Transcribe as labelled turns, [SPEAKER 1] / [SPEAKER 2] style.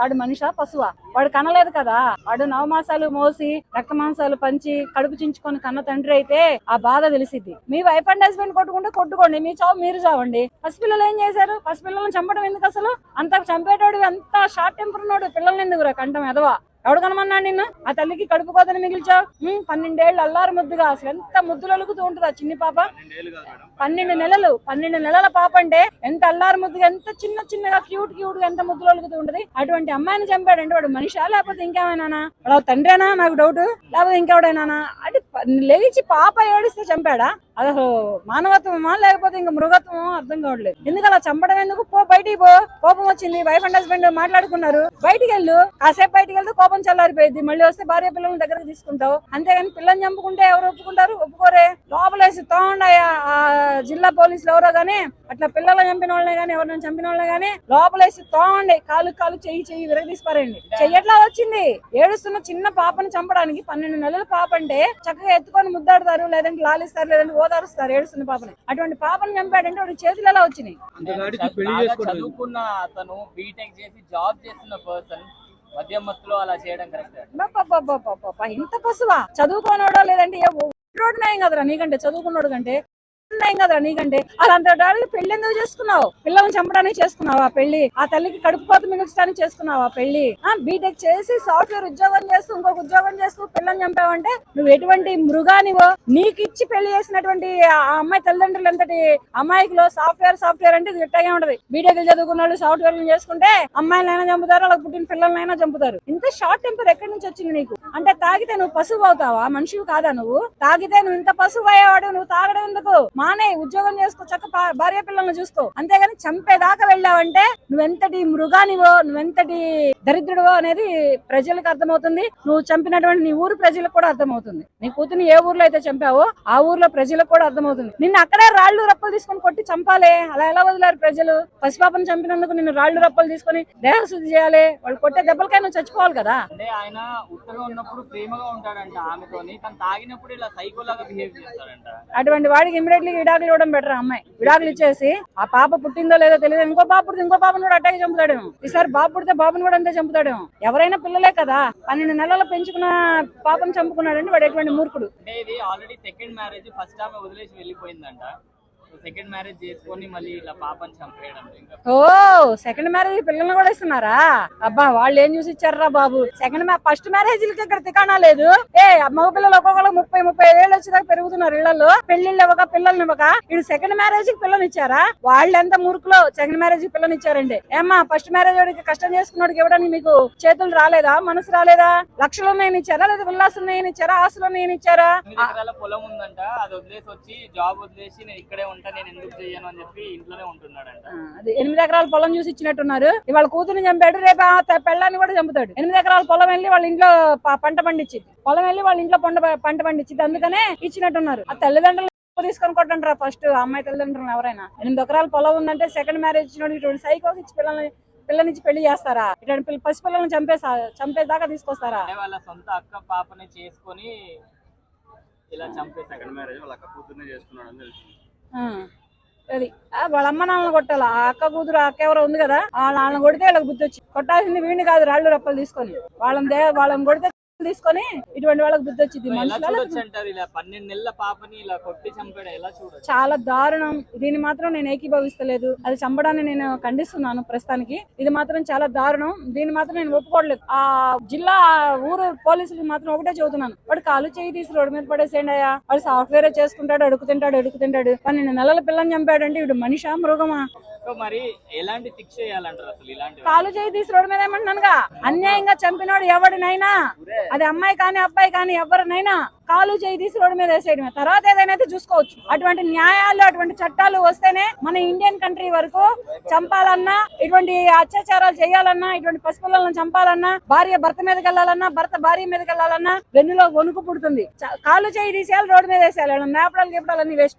[SPEAKER 1] వాడు మనిషా పశువా? వాడు కనలేదు కదా? వాడు నవమాసాలు మోసి రక్త మాంసాలు పంచి కడుపు చించుకొని కన్న తండ్రి అయితే ఆ బాధ తెలిసిద్ది. మీ వైఫ్ అండ్ హస్బెండ్ కొట్టుకుంటే కొట్టుకోండి మీ చావు మీరు చావండి. పసిపిల్లలు ఏం చేశారు? పసిపిల్లలను చంపడం ఎందుకు అసలు? అంత చంపేటోడు అంత షార్ట్ టెంపర్ ఉన్నాడు? పిల్లల్ని ఎందుకురా కంఠం ఎదవా? ఎవడు కనమన్నాడు నిన్ను? ఆ తల్లికి కడుపు కోతని మిగిల్చావు? పన్నెండేళ్ళు అల్లారు ముద్దుగా. అసలు ఎంత ముద్దులు అలుగుతూ ఉంటుందా చిన్ని పాప. పన్నెండు నెలలు పన్నెండు నెలల పాప అంటే ఎంత అల్లారు ముద్దుగా ఎంత చిన్న చిన్నగా క్యూట్ క్యూట్గా ఎంత ముద్దులు అలుగుతూ ఉంటది. అటువంటి అమ్మాయిని చంపాడంటే వాడు మనిషా? లేకపోతే ఇంకేమైనా వాడు తండ్రేనా నాకు డౌట్. లేకపోతే ఇంకెవడైనా లేచి పాప ఏడిస్తే చంపాడా? అసలు మానవత్వమా లేకపోతే ఇంకా మృగత్వమా అర్థం కావట్లేదు. ఎందుకు అలా చంపడం ఎందుకు? పో బయటికి పో. కోపం వచ్చింది. వైఫ్ అండ్ హస్బెండ్ మాట్లాడుకున్నారు. బయటికి వెళ్ళు. కాసేపు బయటికి వెళ్తే కోపం చల్లారిపోయింది. మళ్ళీ వస్తే భార్య పిల్లల దగ్గరకు తీసుకుంటావు. అంతేగాని పిల్లల్ని చంపుకుంటే ఎవరు ఒప్పుకుంటారు? ఒప్పుకోరే. తోండయా ఆ జిల్లా పోలీసులు ఎవరో గానీ అట్లా పిల్లలు చంపిన వాళ్ళని గానీ ఎవరిని చంపిన వాళ్ళని గానీ లోపలేసి తోండి కాలు కాలు చెయ్యి చెయ్యి విరగదీసిపారండి చెయ్యట్లా వచ్చింది. ఏడుస్తున్న చిన్న పాపని చంపడానికి పన్నెండు నెలల పాప అంటే చక్కగా ఎత్తుకొని ముద్దాడతారు లేదంటే లాలిస్తారు లేదంటే ఓదారుస్తారు ఏడుస్తున్న పాపని. అటువంటి పాపని చంపాడంటే వాడి చేతులు ఎలా వచ్చినాయి?
[SPEAKER 2] అంతగాడికి
[SPEAKER 3] చ-
[SPEAKER 2] పెళ్ళి
[SPEAKER 3] బాగా
[SPEAKER 2] చేసుకోవడం
[SPEAKER 3] చదువుకున్న అతను బీటెక్ చేసి జాబ్ చేస్తున్న పర్సన్ మద్యం మత్తులో అలా చేయడం కరెక్ట్
[SPEAKER 1] అబ్బబ్బబ్బబ్బబ్బబ్బ, ఇంత పశువా? చదువుకోనోడో లేదంటే ఏ రోడ్డు నయం కదరా నీకంటే? చదువుకున్నాడు కంటే ఉన్నాయి కదా నీకంటే? అలాంటి పెళ్ళి ఎందుకు చేసుకున్నావు? పిల్లల్ని చంపడానికి చేసుకున్నావా పెళ్ళి ఆ తల్లికి కడుపు కోత మిగిల్చడానికి చేసుకున్నావా పెళ్ళి ఆ బీటెక్ చేసి సాఫ్ట్వేర్ ఉద్యోగం చేస్తూ ఇంకొక ఉద్యోగం చేస్తూ పిల్లల్ని చంపావంటే నువ్వు ఎటువంటి మృగానివో? నీకు ఇచ్చి పెళ్ళి చేసినటువంటి ఆ అమ్మాయి తల్లిదండ్రులు ఎంతటి అమ్మాయికిలో సాఫ్ట్వేర్ సాఫ్ట్వేర్ అంటే గిట్టగా ఉంటది. బీటెక్ చదువుకున్న వాళ్ళు సాఫ్ట్వేర్ చేసుకుంటే అమ్మాయిలైనా చంపుతారు వాళ్ళకి పుట్టిన పిల్లలైనా చంపుతారు. ఇంత షార్ట్ టెంపర్ ఎక్కడి నుంచి వచ్చింది నీకు? అంటే తాగితే నువ్వు పశువు అవుతావా? మనిషివి కాదా నువ్వు? తాగితే నువ్వు ఇంత పశువు అయ్యేవాడు నువ్వు తాగడం ఎందుకు? మానే ఉద్యోగం చేసుకో చక్క పా- భార్య పిల్లల్ని చూసుకో అంతేగాని చంపేదాకా వెళ్ళావంటే నువ్వెంతటి మృగానివో నువ్వెంతటి దరిద్రుడివో అనేది ప్రజలకు అర్థమవుతుంది. నువ్వు చంపినటువంటి నీ ఊరు ప్రజలకు కూడా అర్థమవుతుంది. నీ కూతుని ఏ ఊర్లో అయితే చంపావో ఆ ఊర్లో ప్రజలకు కూడా అర్థమవుతుంది. నిన్ను అక్కడే రాళ్ళు రప్పలు తీసుకొని కొట్టి చంపాలే. అలా ఎలా వదిలారు ప్రజలు? పసిపాపను చంపినందుకు నిన్ను రాళ్ళు రప్పలు తీసుకొని దేహశుద్ధి చేయాలి. వాళ్ళు కొట్టే దెబ్బలకై నువ్వు చచ్చిపోవాలి కదా?
[SPEAKER 3] అంటే ఆయన ఉత్తగా ఉన్నప్పుడు ప్రేమగా ఉంటాడంట ఆమెతోని. తను తాగినప్పుడు ఇలా సైకో లాగా బిహేవ్ చేస్తాడంట.
[SPEAKER 1] అటువంటి వాడికి ఇమీడియట్లీ విడాకులు ఇవ్వడం బెటర్ అమ్మాయి. విడాకులు ఇచ్చేసి ఆ పాప పుట్టిందో లేదో తెలియదు ఇంకో పాప పుడితే ఇంకో పాపను కూడా అట్టాకి చంపుతాడేమో. ఈసారి బాబు పుడితే బాబుని కూడా అంతే చంపుతాడేమో. ఎవరైనా పిల్లలే కదా పన్నెండు నెలలు పెంచుకున్న పాపను చంపుకున్నాడంటే వాడు ఎటువంటి మూర్ఖుడు.
[SPEAKER 3] ఆల్రెడీ సెకండ్ మ్యారేజ్ ఫస్ట్ ఆమె వదిలేసి వెళ్ళిపోయిందంట. సెకండ్ మ్యారేజ్ చేసుకొని మళ్ళీ ఇలా పాపని చంపేయడం.
[SPEAKER 1] ఓ సెకండ్ మ్యారేజ్ పిల్లల్ని కూడా ఇస్తున్నారా? అబ్బా వాళ్ళు ఏం చూసి ఇచ్చారా బాబు? సెకండ్ ఫస్ట్ మ్యారేజ్ ఇక్కడ తికాణా లేదు? ఏ మగ పిల్లలు ఒక్కొక్కరు ముప్పై ముప్పై ఐదు ఏళ్ళు వచ్చేదాకా పెరుగుతున్నారు ఇళ్ళలో. పెళ్ళిళ్ళు ఇవ్వక పిల్లల్ని ఇవ్వక. ఇది సెకండ్ మ్యారేజ్కి పిల్లలు ఇచ్చారా? వాళ్ళు ఎంత మురుకులో సెకండ్ మ్యారేజ్కి పిల్లలు ఇచ్చారండి ఏమ్మా ఫస్ట్ మ్యారేజ్ వాడికి కష్టం చేసుకున్నోడికి ఇవ్వడానికి మీకు చేతులు రాలేదా? మనసు రాలేదా? లక్షలు ఉన్నాయని ఇచ్చారా? లేదా విల్లాసులు ఉన్నాయని ఇచ్చారా? ఆస్తులు ఉన్నాయని ఇచ్చారా?
[SPEAKER 3] పొలం ఉందంట. అది వదిలేసి వచ్చి జాబ్ వదిలేసి నేను ఇక్కడే ఉంటా నేను ఎందుకు చెయ్యను అని చెప్పి ఇంట్లోనే ఉంటున్నాడంట.
[SPEAKER 1] ఆ, అది ఎనిమిది ఎకరాల పొలం చూసి ఇచ్చినట్టున్నారు. ఇవాళ కూతురుని చంపాడు రేపు ఆ త- పెళ్ళాన్ని కూడా చంపుతాడు. ఎనిమిది ఎకరాల పొలం వెళ్ళి వాళ్ళ ఇంట్లో ప- పంట పండించింది. పొలం వెళ్ళి వాళ్ళ ఇంట్లో పంట పంట పండించింది. అందుకనే ఇచ్చినట్టున్నారు. ఆ తల్లిదండ్రులు తీసుకొని కొట్టంటారా ఫస్ట్ అమ్మాయి తల్లిదండ్రులు ఎవరైనా. ఎనిమిది ఎకరాల పొలం ఉందంటే సెకండ్ మ్యారేజ్ ఇచ్చినోడు ఇటువంటి సైకోకి ఇచ్చి పిల్లల్ని పిల్లనిచ్చి పెళ్ళి చేస్తారా? ఇటువంటి పిల్ల పసి పిల్లల్ని చంపేసా చంపేదాకా తీసుకొస్తారా?
[SPEAKER 3] అంటే వాళ్ళ సొంత అక్క పాపని చేసుకొని ఇలా చంపేశాడు
[SPEAKER 2] సెకండ్ మ్యారేజ్ వాళ్ళ అక్క కూతుర్నే చేసుకున్నాడు అని తెలిసింది
[SPEAKER 1] అది. ఆ, వాళ్ళ అమ్మ నాన్నలు కొట్టాలి? ఆ అక్క కూతురు ఆ అక్క ఎవరో ఉంది కదా వాళ్ళ నాన్న కొడితే వీళ్ళకి బుద్ధి వచ్చి కొట్టాల్సింది వీడిని కాదు రాళ్ళు రప్పలు తీసుకొని. వాళ్ళని వాళ్ళని కొడితే తీసుకొని ఇటువంటి వాళ్ళకి బుద్ధి వచ్చింది.
[SPEAKER 3] ఎలా
[SPEAKER 1] మనుషుల
[SPEAKER 3] చూడొచ్చు అంటారు. ఇలా పన్నెండు నెలల పాపని ఇలా కొట్టి చంపాడు ఎలా చూడొచ్చు?
[SPEAKER 1] చాలా దారుణం. దీన్ని మాత్రం నేను ఏకీభవిస్తలేదు. అది చంపడాన్ని నేను ఖండిస్తున్నాను ప్రస్తుతానికి. ఇది మాత్రం చాలా దారుణం. దీన్ని మాత్రం నేను ఒప్పుకోవట్లేదు. ఆ జిల్లా ఊరు పోలీసులకు మాత్రం ఒకటే చెబుతున్నాను. వాడు కాలు చేయి తీసి రోడ్డు మీద పడేసేయండి అయ్యా. వాడు సాఫ్ట్వేర్ చేసుకుంటాడు అడుగు తింటాడు అడుగు తింటాడు పన్నెండు నెలల పిల్లని చంపాడంటే వీడు మనిషా మృగమా?
[SPEAKER 3] మరి ఎలాంటి శిక్ష చేయాలంటారు అసలు ఇలాంటి
[SPEAKER 1] కాలు చేయి తీసి రోడ్డు మీద ఏమంటున్నానుగా? అన్యాయంగా చంపినోడు ఎవడినైనా? అది అమ్మాయి కానీ అబ్బాయి కానీ ఎవరినైనా కాలు చేయి తీసి రోడ్డు మీద వేసేయడమే. తర్వాత ఏదైనా చూసుకోవచ్చు. అటువంటి న్యాయాలు అటువంటి చట్టాలు వస్తేనే మన ఇండియన్ కంట్రీ వరకు చంపాలన్నా ఇటువంటి అత్యాచారాలు చేయాలన్నా ఇటువంటి పసిపిల్లలను చంపాలన్నా భార్య భర్త మీదకి వెళ్ళాలన్నా భర్త భార్య మీదకి వెళ్ళాలన్నా వెన్నులో వణుకు పుడుతుంది. కాలు చేయి తీసేయాలి రోడ్డు మీద వేసేయాలి. మేపడాలు గిపడాలు అన్ని వేస్ట్.